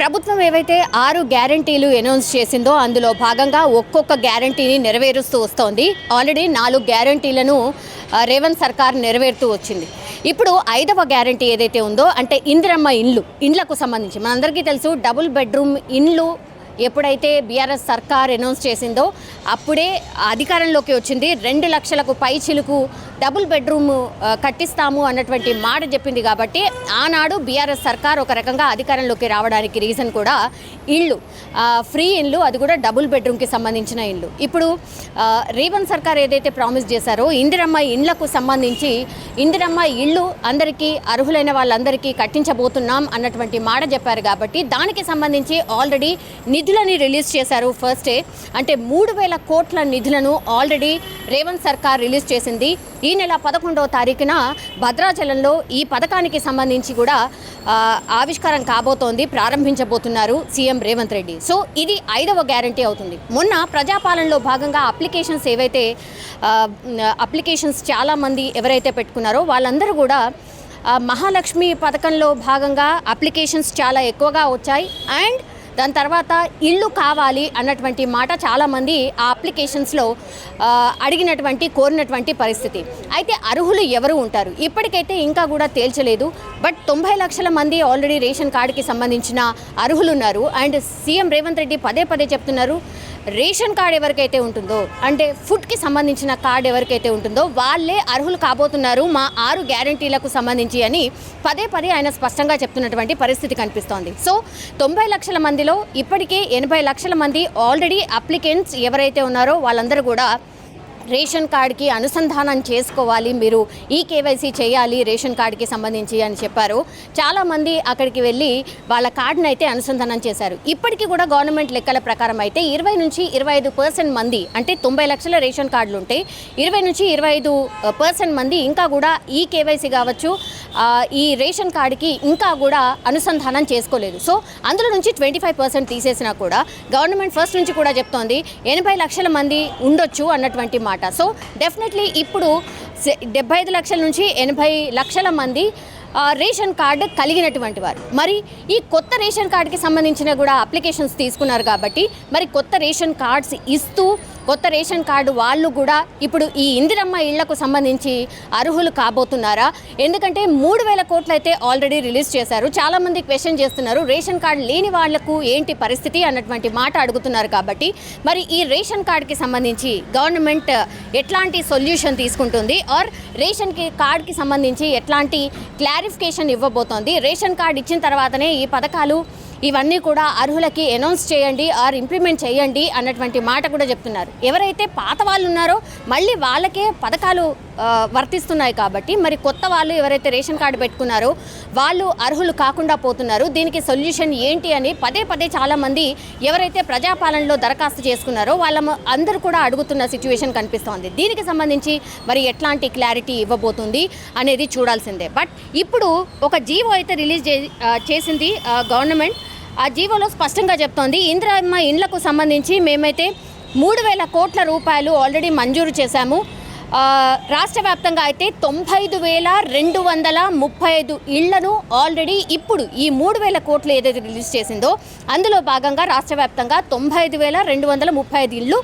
ప్రభుత్వం ఏవైతే ఆరు గ్యారంటీలు అనౌన్స్ చేసిందో అందులో భాగంగా ఒక్కొక్క గ్యారంటీని నెరవేరుస్తూ వస్తోంది. ఆల్రెడీ నాలుగు గ్యారంటీలను రేవంత్ సర్కార్ నెరవేరుతూ వచ్చింది. ఇప్పుడు ఐదవ గ్యారంటీ ఏదైతే ఉందో అంటే ఇందిరమ్మ ఇండ్లు ఇండ్లకు సంబంధించి. మనందరికీ తెలుసు డబుల్ బెడ్రూమ్ ఇండ్లు ఎప్పుడైతే బీఆర్ఎస్ సర్కార్ అనౌన్స్ చేసిందో అప్పుడే అధికారంలోకి వచ్చింది. రెండు లక్షలకు పై చిలుకు డబుల్ బెడ్రూమ్ కట్టిస్తాము అన్నటువంటి మాట చెప్పింది కాబట్టి ఆనాడు బీఆర్ఎస్ సర్కార్ ఒక రకంగా అధికారంలోకి రావడానికి రీజన్ కూడా ఇళ్ళు. ఫ్రీ ఇళ్ళు అది కూడా డబుల్ బెడ్రూమ్కి సంబంధించిన ఇళ్ళు. ఇప్పుడు రేవంత్ సర్కార్ ఏదైతే ప్రామిస్ చేశారో ఇందిరమ్మ ఇండ్లకు సంబంధించి ఇందిరమ్మ ఇళ్ళు అందరికీ అర్హులైన వాళ్ళందరికీ కట్టించబోతున్నాం అన్నటువంటి మాట చెప్పారు కాబట్టి దానికి సంబంధించి ఆల్రెడీ నిధులని రిలీజ్ చేశారు ఫస్టే అంటే మూడు వేల కోట్ల నిధులను ఆల్రెడీ రేవంత్ సర్కార్ రిలీజ్ చేసింది. ఈ ఈ నెల పదకొండవ తారీఖున భద్రాచలంలో ఈ పథకానికి సంబంధించి కూడా ఆవిష్కారం కాబోతోంది ప్రారంభించబోతున్నారు సీఎం రేవంత్ రెడ్డి. సో ఇది ఐదవ గ్యారంటీ అవుతుంది. మొన్న ప్రజాపాలనలో భాగంగా అప్లికేషన్స్ ఏవైతే అప్లికేషన్స్ చాలామంది ఎవరైతే పెట్టుకున్నారో వాళ్ళందరూ కూడా మహాలక్ష్మి పథకంలో భాగంగా అప్లికేషన్స్ చాలా ఎక్కువగా వచ్చాయి. అండ్ దాని తర్వాత ఇల్లు కావాలి అన్నటువంటి మాట చాలామంది ఆ అప్లికేషన్స్లో అడిగినటువంటి కోరినటువంటి పరిస్థితి. అయితే అర్హులు ఎవరు ఉంటారు? ఇప్పటికైతే ఇంకా కూడా తేల్చలేదు. బట్ తొంభై లక్షల మంది ఆల్రెడీ రేషన్ కార్డుకి సంబంధించిన అర్హులు ఉన్నారు అండ్ సీఎం రేవంత్ రెడ్డి పదే పదే చెప్తున్నారు రేషన్ కార్డు ఎవరికైతే ఉంటుందో అంటే ఫుడ్కి సంబంధించిన కార్డు ఎవరికైతే ఉంటుందో వాళ్ళే అర్హులు కాబోతున్నారు మా ఆరు గ్యారంటీలకు సంబంధించి అని పదే పదే ఆయన స్పష్టంగా చెప్తున్నటువంటి పరిస్థితి కనిపిస్తోంది. సో తొంభై లక్షల మందిలో ఇప్పటికే ఎనభై లక్షల మంది ఆల్రెడీ అప్లికెంట్స్ ఎవరైతే ఉన్నారో వాళ్ళందరూ కూడా రేషన్ కార్డ్కి అనుసంధానం చేసుకోవాలి మీరు ఈ కేవైసీ చేయాలి రేషన్ కార్డ్కి సంబంధించి అని చెప్పారు. చాలామంది అక్కడికి వెళ్ళి వాళ్ళ కార్డును అయితే అనుసంధానం చేశారు. ఇప్పటికీ కూడా గవర్నమెంట్ లెక్కల ప్రకారం అయితే ఇరవై నుంచి ఇరవై ఐదు పర్సెంట్ మంది అంటే తొంభై లక్షల రేషన్ కార్డులు ఉంటే ఇరవై నుంచి ఇరవై ఐదు పర్సెంట్ మంది ఇంకా కూడా ఈ కేవైసీ కావచ్చు ఈ రేషన్ కార్డుకి ఇంకా కూడా అనుసంధానం చేసుకోలేదు. సో అందులో నుంచి ట్వంటీ ఫైవ్ పర్సెంట్ తీసేసినా కూడా గవర్నమెంట్ ఫస్ట్ నుంచి కూడా చెప్తోంది ఎనభై లక్షల మంది ఉండొచ్చు అన్నటువంటి అనమాట సో డెఫినెట్లీ ఇప్పుడు డెబ్బై ఐదు లక్షల నుంచి ఎనభై లక్షల మంది రేషన్ కార్డు కలిగినటువంటి వారు. మరి ఈ కొత్త రేషన్ కార్డుకి సంబంధించిన కూడా అప్లికేషన్స్ తీసుకున్నారు కాబట్టి మరి కొత్త రేషన్ కార్డ్స్ ఇస్తూ కొత్త రేషన్ కార్డు వాళ్ళు కూడా ఇప్పుడు ఈ ఇందిరమ్మ ఇళ్ళకు సంబంధించి అర్హులు కాబోతున్నారా? ఎందుకంటే మూడు వేల కోట్లు అయితే ఆల్రెడీ రిలీజ్ చేశారు. చాలామంది క్వశ్చన్ చేస్తున్నారు రేషన్ కార్డు లేని వాళ్ళకు ఏంటి పరిస్థితి అన్నటువంటి మాట అడుగుతున్నారు కాబట్టి. మరి ఈ రేషన్ కార్డుకి సంబంధించి గవర్నమెంట్ ఎట్లాంటి సొల్యూషన్ తీసుకుంటుంది? ఆర్ రేషన్కి కార్డుకి సంబంధించి ఎట్లాంటి క్లారిఫికేషన్ ఇవ్వబోతోంది? రేషన్ కార్డు ఇచ్చిన తర్వాతనే ఈ పథకాలు ఇవన్నీ కూడా అర్హులకి అనౌన్స్ చేయండి ఆర్ ఇంప్లిమెంట్ చేయండి అన్నటువంటి మాట కూడా చెప్తున్నారు. ఎవరైతే పాత వాళ్ళు ఉన్నారో మళ్ళీ వాళ్ళకే పథకాలు వర్తిస్తున్నాయి కాబట్టి మరి కొత్త వాళ్ళు ఎవరైతే రేషన్ కార్డు పెట్టుకున్నారో వాళ్ళు అర్హులు కాకుండా పోతున్నారు. దీనికి సొల్యూషన్ ఏంటి అని పదే పదే చాలామంది ఎవరైతే ప్రజాపాలనలో దరఖాస్తు చేసుకున్నారో వాళ్ళ అందరూ కూడా అడుగుతున్న సిచ్యువేషన్ కనిపిస్తోంది. దీనికి సంబంధించి మరి ఎట్లాంటి క్లారిటీ ఇవ్వబోతుంది అనేది చూడాల్సిందే. బట్ ఇప్పుడు ఒక జీవో అయితే రిలీజ్ చే చేసింది గవర్నమెంట్ ఆ జీవోలో స్పష్టంగా చెప్తోంది ఇందిరమ్మ ఇండ్లకు సంబంధించి మేమైతే మూడు వేల కోట్ల రూపాయలు ఆల్రెడీ మంజూరు చేశాము. రాష్ట్ర వ్యాప్తంగా అయితే తొంభై ఐదు వేల రెండు వందల ముప్పై ఐదు ఇళ్ళను ఆల్రెడీ ఇప్పుడు ఈ మూడు వేల కోట్లు ఏదైతే రిలీజ్ చేసిందో అందులో భాగంగా రాష్ట్ర వ్యాప్తంగా తొంభై ఐదు వేల రెండు వందల ముప్పై ఐదు ఇళ్ళు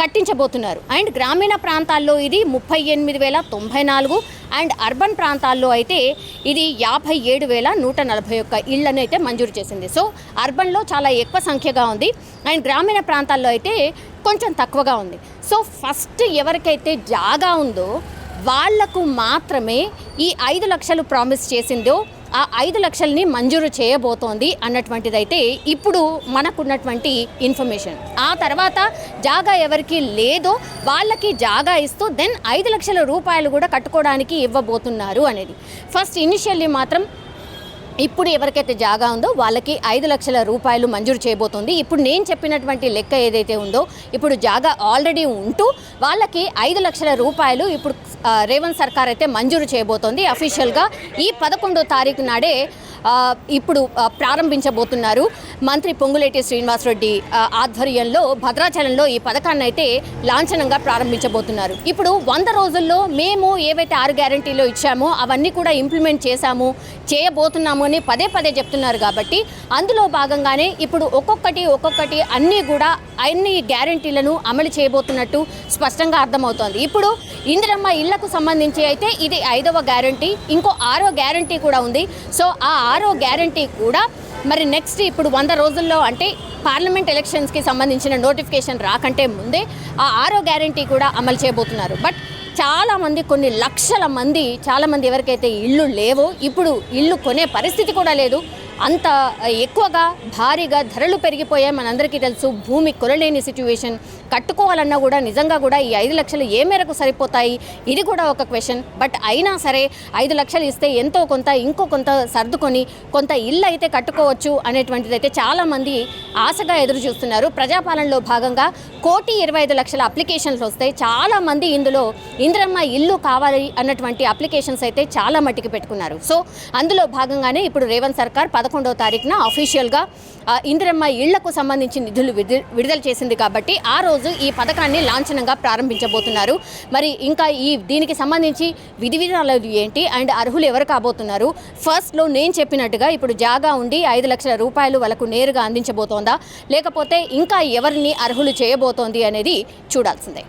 కట్టించబోతున్నారు. అండ్ గ్రామీణ ప్రాంతాల్లో ఇది ముప్పై ఎనిమిది వేల తొంభై నాలుగు అండ్ అర్బన్ ప్రాంతాల్లో అయితే ఇది యాభై ఏడు వేల నూట నలభై ఒక్క ఇళ్ళను అయితే మంజూరు చేసింది. సో అర్బన్లో చాలా ఎక్కువ సంఖ్యగా ఉంది. అండ్ గ్రామీణ ప్రాంతాల్లో అయితే కొంచెం తక్కువగా ఉంది. సో ఫస్ట్ ఎవరికైతే జాగా ఉందో వాళ్ళకు మాత్రమే ఈ ఐదు లక్షలు ప్రామిస్ చేసిందో ఆ ఐదు లక్షల్ని మంజూరు చేయబోతోంది అన్నటువంటిదైతే ఇప్పుడు మనకున్నటువంటి ఇన్ఫర్మేషన్. ఆ తర్వాత జాగా ఎవరికి లేదో వాళ్ళకి జాగా ఇస్తూ దెన్ ఐదు లక్షల రూపాయలు కూడా కట్టుకోవడానికి ఇవ్వబోతున్నారు అనేది. ఫస్ట్ ఇనిషియల్లీ మాత్రం ఇప్పుడు ఎవరికైతే జాగా ఉందో వాళ్ళకి ఐదు లక్షల రూపాయలు మంజూరు చేయబోతుంది. ఇప్పుడు నేను చెప్పినటువంటి లెక్క ఏదైతే ఉందో ఇప్పుడు జాగా ఆల్రెడీ ఉంటూ వాళ్ళకి ఐదు లక్షల రూపాయలు ఇప్పుడు రేవంత్ సర్కార్ అయితే మంజూరు చేయబోతోంది. అఫీషియల్గా ఈ పదకొండో తారీఖు నాడే ఇప్పుడు ప్రారంభించబోతున్నారు. మంత్రి పొంగులేటి శ్రీనివాసరెడ్డి ఆధ్వర్యంలో భద్రాచలంలో ఈ పథకాన్ని అయితే లాంఛనంగా ప్రారంభించబోతున్నారు. ఇప్పుడు వంద రోజుల్లో మేము ఏవైతే ఆరు గ్యారంటీలో ఇచ్చామో అవన్నీ కూడా ఇంప్లిమెంట్ చేశాము చేయబోతున్నాము అని పదే పదే చెప్తున్నారు కాబట్టి అందులో భాగంగానే ఇప్పుడు ఒక్కొక్కటి ఒక్కొక్కటి అన్నీ కూడా అన్ని గ్యారంటీలను అమలు చేయబోతున్నట్టు స్పష్టంగా అర్థమవుతోంది. ఇప్పుడు ఇందిరమ్మ ఇళ్ళకు సంబంధించి అయితే ఇది ఐదవ గ్యారంటీ ఇంకో ఆరో గ్యారంటీ కూడా ఉంది. సో ఆ ఆరో గ్యారంటీ కూడా మరి నెక్స్ట్ ఇప్పుడు వంద రోజుల్లో అంటే పార్లమెంట్ ఎలక్షన్స్కి సంబంధించిన నోటిఫికేషన్ రాకంటే ముందే ఆ ఆరో గ్యారంటీ కూడా అమలు చేయబోతున్నారు. బట్ చాలామంది కొన్ని లక్షల మంది చాలామంది ఎవరికైతే ఇళ్ళు లేవో ఇప్పుడు ఇల్లు కొనే పరిస్థితి కూడా లేదు. అంత ఎక్కువగా భారీగా ధరలు పెరిగిపోయాయి మనందరికీ తెలుసు భూమి కొనలేని సిచ్యువేషన్ కట్టుకోవాలన్నా కూడా నిజంగా కూడా ఈ ఐదు లక్షలు ఏ మేరకు సరిపోతాయి? ఇది కూడా ఒక క్వశ్చన్ బట్ అయినా సరే ఐదు లక్షలు ఇస్తే ఎంతో కొంత ఇంకో కొంత సర్దుకొని కొంత ఇల్లు అయితే కట్టుకోవచ్చు అనేటువంటిది అయితే చాలామంది ఆశగా ఎదురు చూస్తున్నారు. ప్రజాపాలనలో భాగంగా కోటి ఇరవై ఐదు లక్షల అప్లికేషన్స్ వస్తాయి. చాలామంది ఇందులో ఇంద్రమ్మ ఇల్లు కావాలి అన్నటువంటి అప్లికేషన్స్ అయితే చాలా మట్టికి పెట్టుకున్నారు. సో అందులో భాగంగానే ఇప్పుడు రేవంత్ సర్కార్ పదకొండవ తారీఖున అఫీషియల్గా ఇందిరమ్మ ఇళ్ళకు సంబంధించి నిధులు విడుదల చేసింది కాబట్టి ఆ రోజు ఈ పథకాన్ని లాంఛనంగా ప్రారంభించబోతున్నారు. మరి ఇంకా ఈ దీనికి సంబంధించి విధి విధానాలు ఏంటి? అండ్ అర్హులు ఎవరు కాబోతున్నారు? ఫస్ట్లో నేను చెప్పినట్టుగా ఇప్పుడు జాగా ఉండి ఐదు లక్షల రూపాయలు వాళ్ళకు నేరుగా అందించబోతోందా? లేకపోతే ఇంకా ఎవరిని అర్హులు చేయబోతోంది అనేది చూడాల్సిందే.